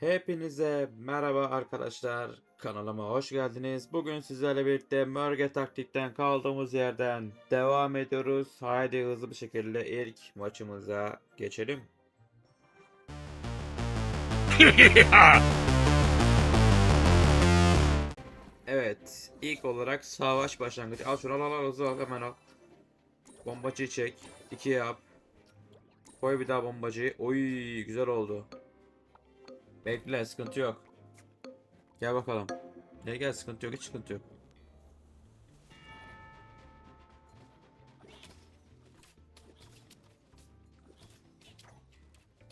Hepinize merhaba arkadaşlar. Kanalıma hoş geldiniz. Bugün sizlerle birlikte Mörge taktikten kaldığımız yerden devam ediyoruz. Haydi hızlı bir şekilde ilk maçımıza geçelim. Evet, ilk olarak savaş başlangıcı. Al şunu al al hızlı al hemen al. Bombacıyı çek. 2 yap. Koy bir daha bombacıyı. Oy güzel oldu. Bekle sıkıntı yok. Gel bakalım. Gel gel sıkıntı yok hiç sıkıntı yok.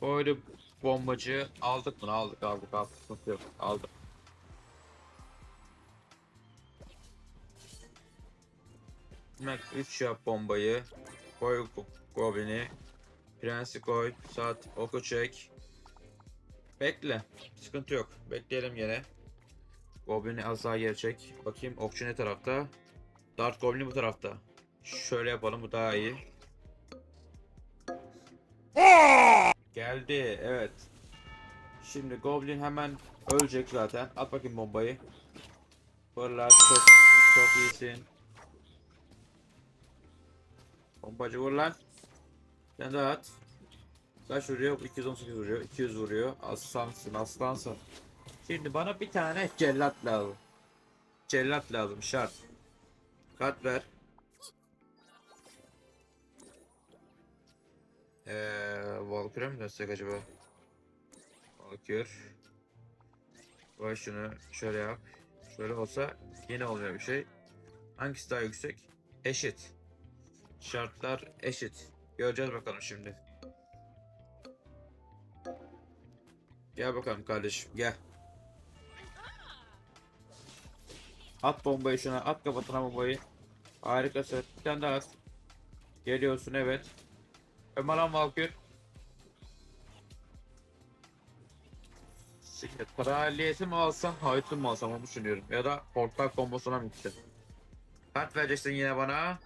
Koydu bombacı aldık bunu aldık aldık aldık sıkıntı yok aldık. Mac 3 yap bombayı. Koy go- Goblin'i. Prensi koy. Saat oku çek. Bekle. Sıkıntı yok. Bekleyelim yine. Goblin'i az daha geri çek. Bakayım okçu ne tarafta? Dart Goblin bu tarafta. Şöyle yapalım bu daha iyi. Geldi evet. Şimdi Goblin hemen ölecek zaten. At bakayım bombayı. Fırlat çok çok iyisin. Bombacı vur lan. Sen de at. Kaç vuruyor? 218 vuruyor. 200 vuruyor. Aslansın aslansın. Şimdi bana bir tane cellat lazım. Cellat lazım şart. Kat ver. Eee Valkyrie mi dönsek acaba? Valkyrie. Koy şunu şöyle yap. Şöyle olsa yine olmuyor bir şey. Hangisi daha yüksek? Eşit. Şartlar eşit. Göreceğiz bakalım şimdi. Gel bakalım kardeşim gel. At bombayı şuna at kafasına bombayı. Harikasın. Bir tane daha at. Geliyorsun evet. Ömer lan Valkyr. Şimdi kraliyeti mi alsam, hayatı mı alsam onu düşünüyorum. Ya da portal kombosuna mı gitsin? Kart vereceksin yine bana.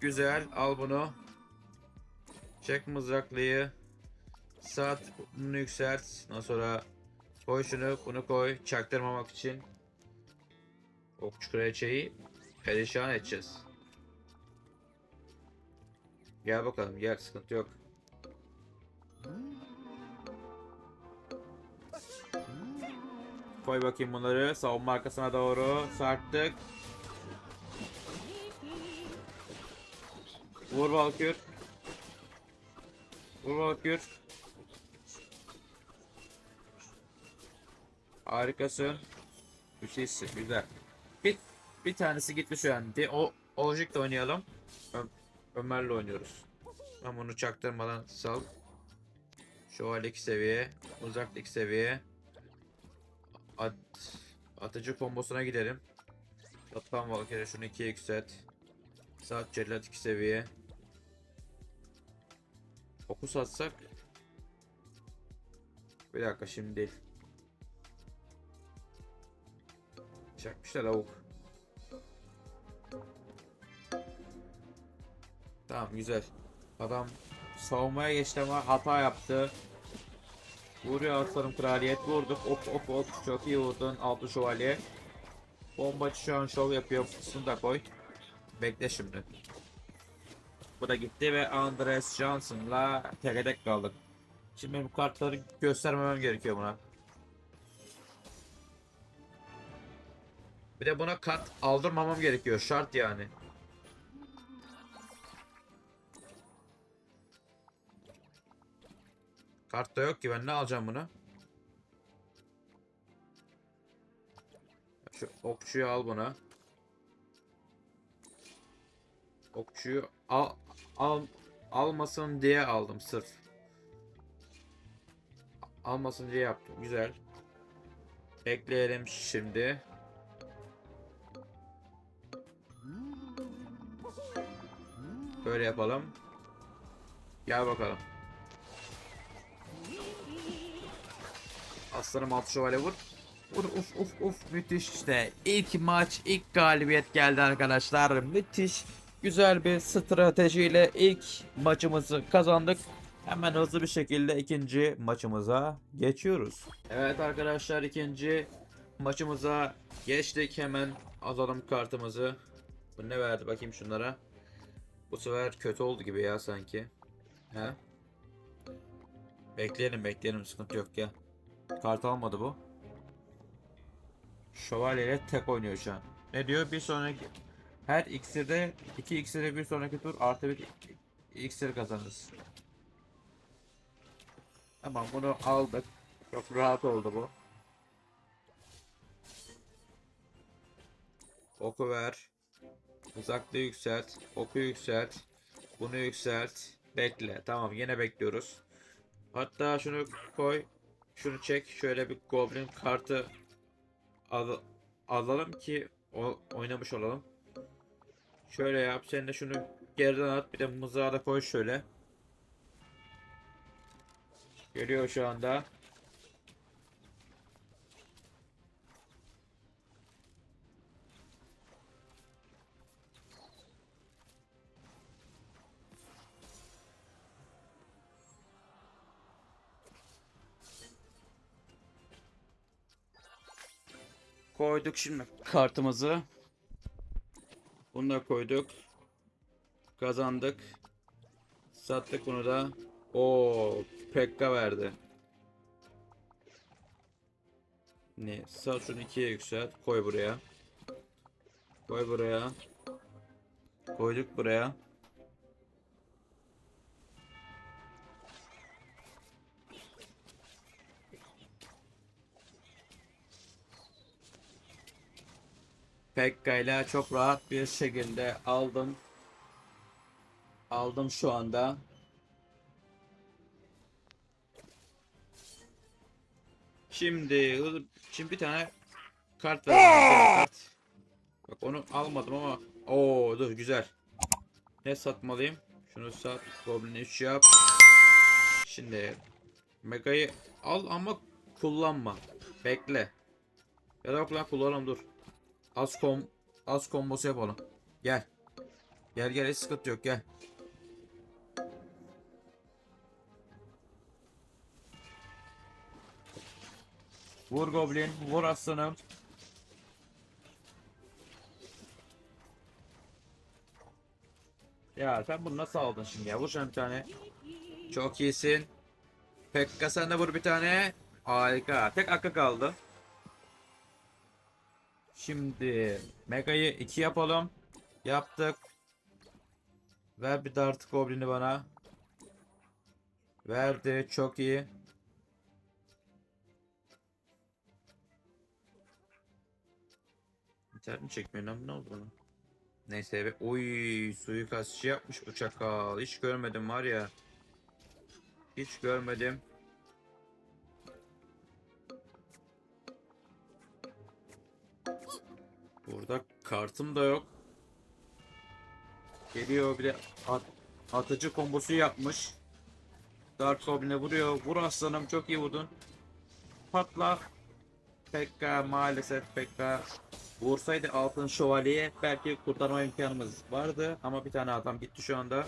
Güzel, al bunu. Çek mızraklıyı. Saat bunu yükselt. Ondan sonra koy şunu, bunu koy. Çaktırmamak için. Okçu kraliçeyi perişan edeceğiz. Gel bakalım, gel sıkıntı yok. Koy bakayım bunları savunma arkasına doğru sarktık. Vur Valkür. Vur Valkür. Harikasın. Müthişsin güzel. Bir, bir tanesi gitti şu an. Bir o Ojik'le oynayalım. Ö Ömer'le oynuyoruz. Ben bunu çaktırmadan sal. Şövalye 2 seviye. Uzaklık 2 seviye. At, atıcı kombosuna gidelim. Atlan Valkyrie şunu 2'ye yükselt. Saat cellat 2 seviye. Fokus atsak. Bir dakika şimdi değil. Çakmışlar lavuk. Tamam güzel. Adam savunmaya geçti ama hata yaptı. Vuruyor aslanım kraliyet vurduk. Op op op çok iyi vurdun altı şövalye. Bombacı şu an şov yapıyor. Pusunu da koy. Bekle şimdi. Bu da gitti ve Andres Johnson'la tek kaldık. Şimdi bu kartları göstermemem gerekiyor buna. Bir de buna kart aldırmamam gerekiyor. Şart yani. Kart da yok ki ben ne alacağım bunu? Şu okçuyu al buna. Okçuyu al al almasın diye aldım sırf. Almasın diye yaptım. Güzel. Ekleyelim şimdi. Böyle yapalım. Gel bakalım. Aslanım altı şövalye vur. Vur uf uf uf müthiş işte. İlk maç ilk galibiyet geldi arkadaşlar. Müthiş güzel bir stratejiyle ilk maçımızı kazandık. Hemen hızlı bir şekilde ikinci maçımıza geçiyoruz. Evet arkadaşlar ikinci maçımıza geçtik. Hemen alalım kartımızı. Bu ne verdi bakayım şunlara. Bu sefer kötü oldu gibi ya sanki. He? Bekleyelim bekleyelim sıkıntı yok ya. Kart almadı bu. Şövalye ile tek oynuyor şu an. Ne diyor? Bir sonraki her iksirde iki iksirde bir sonraki tur artı bir iksir kazanırız. Tamam bunu aldık. Çok rahat oldu bu. Oku ver. Uzaklığı yükselt. Oku yükselt. Bunu yükselt. Bekle. Tamam yine bekliyoruz. Hatta şunu koy. Şunu çek. Şöyle bir goblin kartı al alalım ki o oynamış olalım. Şöyle yap. Sen de şunu geriden at. Bir de mızrağı da koy şöyle. Geliyor şu anda. Koyduk şimdi kartımızı. Bunu da koyduk. Kazandık. Sattık bunu da. O Pekka verdi. Ne? Sal şunu ikiye yükselt. Koy buraya. Koy buraya. Koyduk buraya. Pekka ile çok rahat bir şekilde aldım. Aldım şu anda. Şimdi şimdi bir tane kart ver. bana, bir tane kart. Bak onu almadım ama o dur güzel. Ne satmalıyım? Şunu sat. Goblin 3 yap. Şimdi Mega'yı al ama kullanma. Bekle. Ya da yok lan kullanalım dur. Az kom az kombosu yapalım. Gel. Gel gel hiç sıkıntı yok gel. Vur goblin, vur aslanım. Ya sen bunu nasıl aldın şimdi ya? Vur şuna bir tane. Çok iyisin. Pekka sen de vur bir tane. Harika. Tek akı kaldı. Şimdi Mega'yı 2 yapalım. Yaptık. Ver bir dart goblini bana. Verdi. Çok iyi. İnternet mi çekmiyor lan ne oldu bana? Neyse. Oy suikastçı yapmış bu çakal. Hiç görmedim var ya. Hiç görmedim. Kartım da yok. Geliyor bir de at, atıcı kombosu yapmış. Dark Goblin'e vuruyor. Vur aslanım çok iyi vurdun. Patla. Pekka maalesef Pekka vursaydı altın şövalyeyi belki kurtarma imkanımız vardı ama bir tane adam gitti şu anda.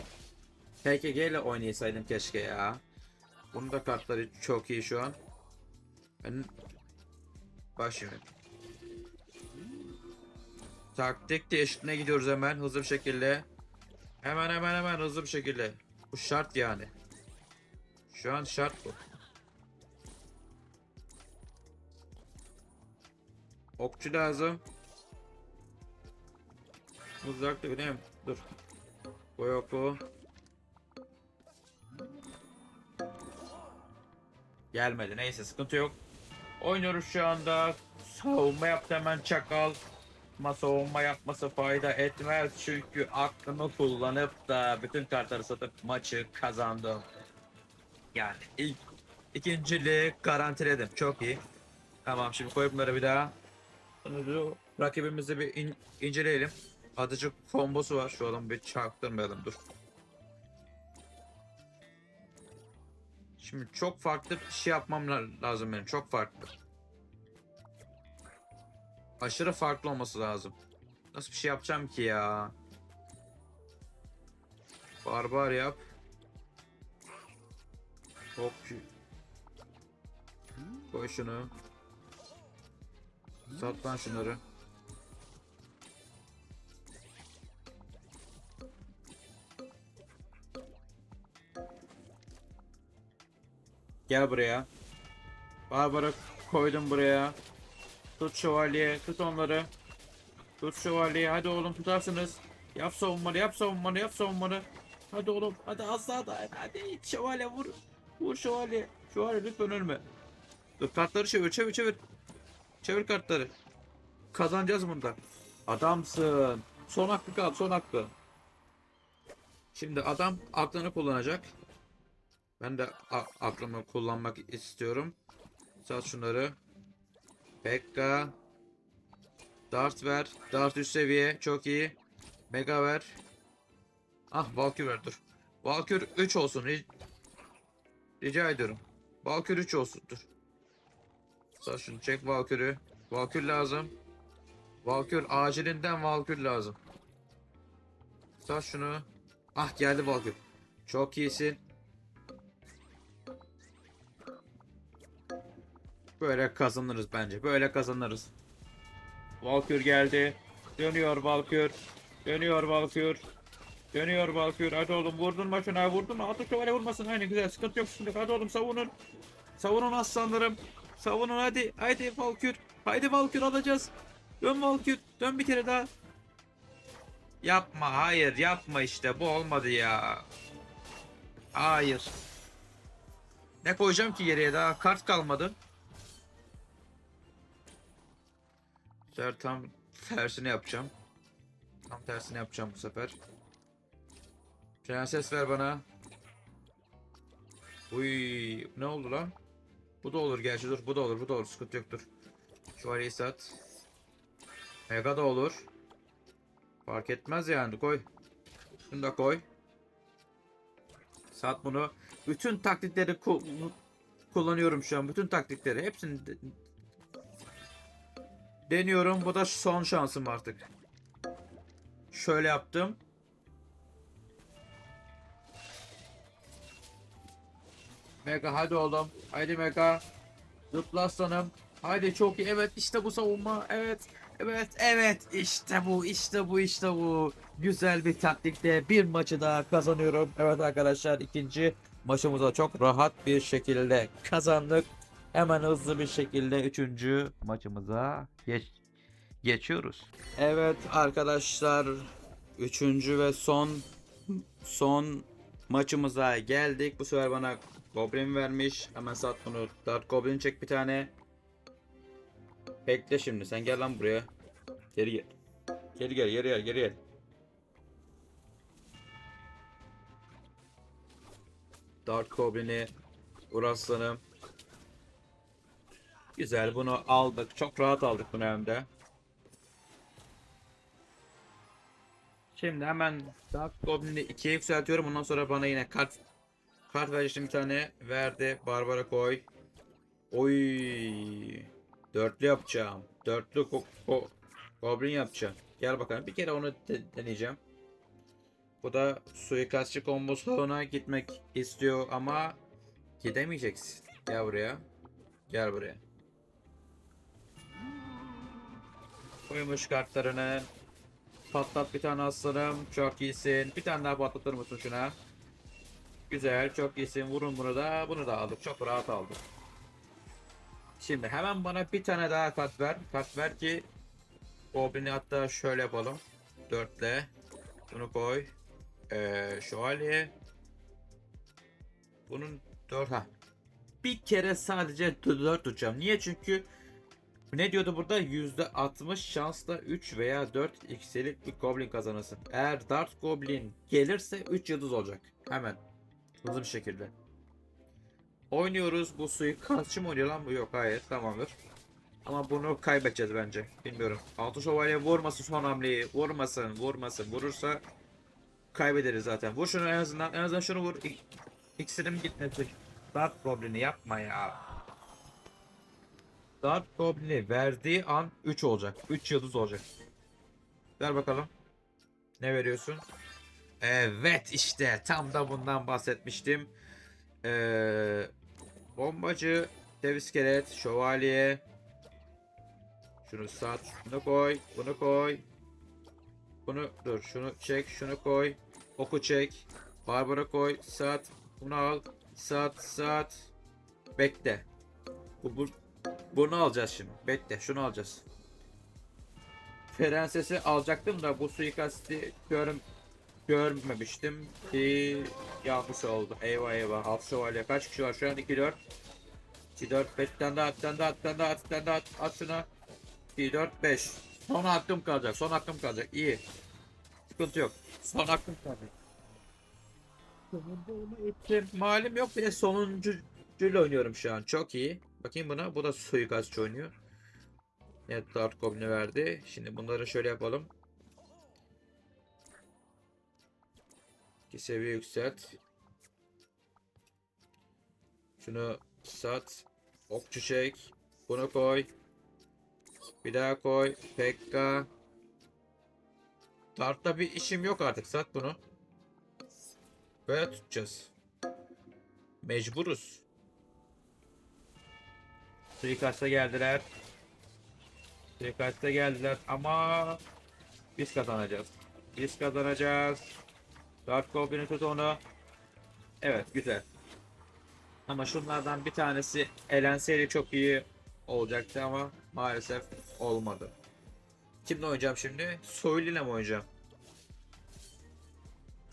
PKG ile oynayasaydım keşke ya. Bunun da kartları çok iyi şu an. Ben şimdi. Taktik değişikliğine gidiyoruz hemen hızlı bir şekilde. Hemen hemen hemen hızlı bir şekilde. Bu şart yani. Şu an şart bu. Okçu lazım. Uzakta mi? Dur. Koy oku. Gelmedi. Neyse sıkıntı yok. Oynuyoruz şu anda. Savunma yaptı hemen çakal. Ama savunma yapması fayda etmez. Çünkü aklımı kullanıp da bütün kartları satıp maçı kazandım. Yani ilk ikinciliği garantiledim. Çok iyi. Tamam şimdi koy bunları bir daha. Rakibimizi bir in- inceleyelim. Adıcı kombosu var. Şu adamı bir çaktırmayalım dur. Şimdi çok farklı bir şey yapmam la- lazım benim. Çok farklı. Aşırı farklı olması lazım. Nasıl bir şey yapacağım ki ya? Barbar yap. Hop. Koy şunu. Sat lan şunları. Gel buraya. Barbara koydum buraya. Tut şövalye, tut onları. Tut şövalye, hadi oğlum tutarsınız. Yap savunmanı, yap savunmanı, yap savunmanı. Hadi oğlum, hadi az daha da, hadi şövalye vur. Vur şövalye. Şövalye lütfen ölme. Dur kartları çevir, çevir, çevir. Çevir kartları. Kazanacağız bunda. Adamsın. Son hakkı kal, son hakkı. Şimdi adam aklını kullanacak. Ben de aklımı kullanmak istiyorum. Sat şunları. Pekka. Dart ver. Dart üst seviye. Çok iyi. Mega ver. Ah Valkyr ver dur. Valkyr 3 olsun. ri- Rica ediyorum. Valkyr 3 olsun dur. Sat şunu çek Valkyr'ü. Valkyr lazım. Valkyr acilinden Valkyr lazım. Sat şunu. Ah geldi Valkyr. Çok iyisin. Böyle kazanırız bence. Böyle kazanırız. Valkür geldi. Dönüyor Valkür. Dönüyor Valkür. Dönüyor Valkür. Hadi oğlum vurdun başına vurdun mu? Atı şöyle vurmasın. Aynı güzel. Sıkıntı yok şimdi. Hadi oğlum savunun. Savunun aslanlarım. Savunun hadi. Haydi Valkür. Haydi Valkür alacağız. Dön Valkür. Dön bir kere daha. Yapma. Hayır yapma işte. Bu olmadı ya. Hayır. Ne koyacağım ki geriye daha? Kart kalmadı. Sefer tam tersini yapacağım. Tam tersini yapacağım bu sefer. Prenses ver bana. Uy, ne oldu lan? Bu da olur gerçi dur. Bu da olur. Bu da olur. Sıkıntı yoktur. Şövalyeyi sat. Mega da olur. Fark etmez yani. Koy. Şunu da koy. Sat bunu. Bütün taktikleri ku- kullanıyorum şu an. Bütün taktikleri. Hepsini deniyorum. Bu da son şansım artık. Şöyle yaptım. Mega hadi oğlum. Haydi Mega. Zıpla aslanım. Haydi çok iyi. Evet işte bu savunma. Evet. Evet. Evet. İşte bu. işte bu. işte bu. Güzel bir taktikte bir maçı daha kazanıyorum. Evet arkadaşlar ikinci maçımıza çok rahat bir şekilde kazandık. Hemen hızlı bir şekilde üçüncü maçımıza geç geçiyoruz. Evet arkadaşlar üçüncü ve son son maçımıza geldik. Bu sefer bana Goblin vermiş. Hemen sat bunu. Dark Goblin çek bir tane. Bekle şimdi. Sen gel lan buraya. Geri gel. Geri gel, geri gel, geri gel. Dark Goblin'i vur aslanım. Güzel bunu aldık. Çok rahat aldık bunu hem de. Şimdi hemen Dark Goblin'i 2'ye yükseltiyorum. Ondan sonra bana yine kart kart verecektim bir tane. Verdi. Barbara koy. Oy. Dörtlü yapacağım. Dörtlü ko- ko- Goblin yapacağım. Gel bakalım. Bir kere onu de- deneyeceğim. Bu da suikastçı kombosuna gitmek istiyor ama gidemeyeceksin. Gel buraya. Gel buraya. Koymuş kartlarını. Patlat bir tane aslanım. Çok iyisin. Bir tane daha patlatır mısın şuna? Güzel. Çok iyisin. Vurun bunu da. Bunu da aldık. Çok rahat aldık. Şimdi hemen bana bir tane daha kart ver. Kart ver ki Goblin'i hatta şöyle yapalım. Dörtle. Bunu koy. Ee, şövalye. Bunun dört ha. Bir kere sadece 4 tutacağım. Niye? Çünkü ne diyordu burada? %60 şansla 3 veya 4 x'lik bir goblin kazanırsın. Eğer Dart Goblin gelirse 3 yıldız olacak. Hemen. Hızlı bir şekilde. Oynuyoruz. Bu suyu kaçı mı oynuyor lan? Yok hayır. Tamamdır. Ama bunu kaybedeceğiz bence. Bilmiyorum. Altı şövalye vurmasın son hamleyi. Vurmasın. Vurmasın. Vurursa kaybederiz zaten. Vur şunu en azından. En azından şunu vur. İksirim gitmesin. Dark Goblin'i yapma ya. Dark Goblin'i verdiği an 3 olacak. 3 yıldız olacak. Ver bakalım. Ne veriyorsun? Evet işte tam da bundan bahsetmiştim. Ee, bombacı, dev iskelet, şövalye. Şunu sat, bunu koy, bunu koy. Bunu dur, şunu çek, şunu koy. Oku çek. Barbara koy, sat, bunu al, sat, sat. Bekle. Bu, bu, bunu alacağız şimdi. Bekle, şunu alacağız. Prensesi alacaktım da bu suikasti görüm görmemiştim ki yanlış oldu. Eyvah eyvah. Alt şövalye kaç kişi var şu an? 2 4 2 4 5 tane daha tane daha tane daha tane daha at, şuna. 2 4 5 Son hakkım kalacak. Son hakkım kalacak. İyi. Sıkıntı yok. Son hakkım kalacak. Sonunda onu ettim. Malim yok bir de sonuncuyla oynuyorum şu an. Çok iyi. Bakayım buna. Bu da suikastçı oynuyor. Evet Dart Goblin'i verdi. Şimdi bunları şöyle yapalım. İki seviye yükselt. Şunu sat. Okçu çek. Bunu koy. Bir daha koy. Pekka. Dart'ta bir işim yok artık. Sat bunu. Böyle tutacağız. Mecburuz. Suikast'a geldiler. Suikast'a geldiler ama biz kazanacağız. Biz kazanacağız. Dark Goblin'i tut onu. Evet güzel. Ama şunlardan bir tanesi elenseydi çok iyi olacaktı ama maalesef olmadı. Kimle oynayacağım şimdi? Soylu ile mi oynayacağım?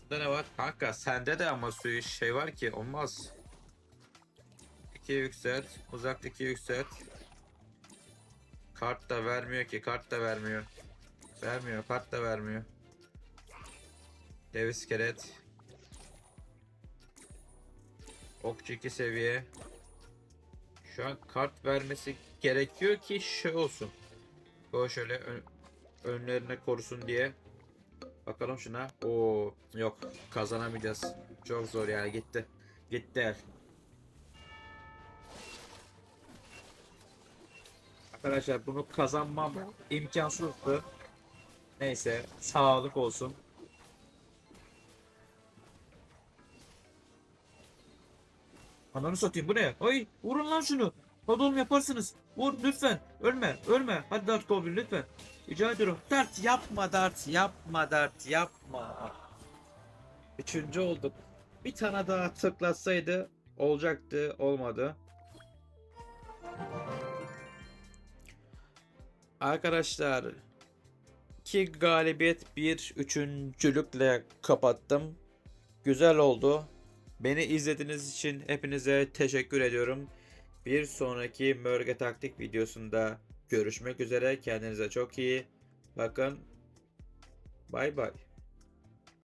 Burada ne var? Kanka sende de ama suyu şey var ki olmaz. 2 yükselt. Uzaktaki yükselt. Kart da vermiyor ki. Kart da vermiyor. Vermiyor. Kart da vermiyor. Dev iskelet. Okçu 2 seviye. Şu an kart vermesi gerekiyor ki şey olsun. O şöyle ön- önlerine korusun diye. Bakalım şuna. Oo yok kazanamayacağız. Çok zor yani gitti. Gitti Arkadaşlar bunu kazanmam imkansızdı. Neyse sağlık olsun. Ananı satayım bu ne? Ay vurun lan şunu. Hadi oğlum yaparsınız. Vur lütfen. Ölme ölme. Hadi Dart Goblin lütfen. Rica ediyorum. Dart yapma Dart yapma Dart yapma. Üçüncü olduk. Bir tane daha tıklatsaydı olacaktı olmadı. Arkadaşlar iki galibiyet bir üçüncülükle kapattım. Güzel oldu. Beni izlediğiniz için hepinize teşekkür ediyorum. Bir sonraki Mörge Taktik videosunda görüşmek üzere. Kendinize çok iyi bakın. Bay bay.